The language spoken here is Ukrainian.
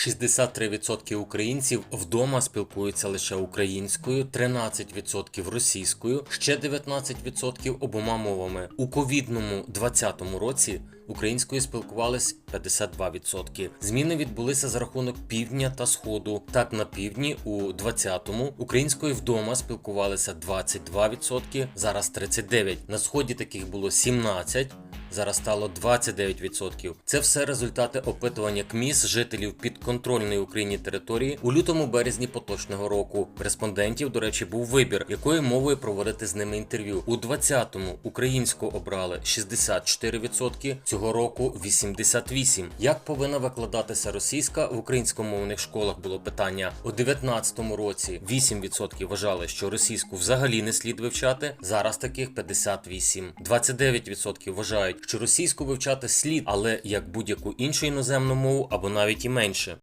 63% українців вдома спілкуються лише українською, 13% російською, ще 19% обома мовами. У ковідному 2020 році українською спілкувались 52%. Зміни відбулися за рахунок півдня та сходу. Так, на півдні у 20-му українською вдома спілкувалися 22%, зараз 39%. На сході таких було 17%. Зараз стало 29%. Це все результати опитування КМІС жителів підконтрольної Україні території у лютому березні поточного року. Респондентів, до речі, був вибір, якою мовою проводити з ними інтерв'ю. У 20-му українську обрали 64%, цього року 88%. Як повинна викладатися російська в українськомовних школах було питання. У 19-му році 8% вважали, що російську взагалі не слід вивчати. Зараз таких 58%. 29% вважають, що російську вивчати слід, але як будь-яку іншу іноземну мову або навіть і менше.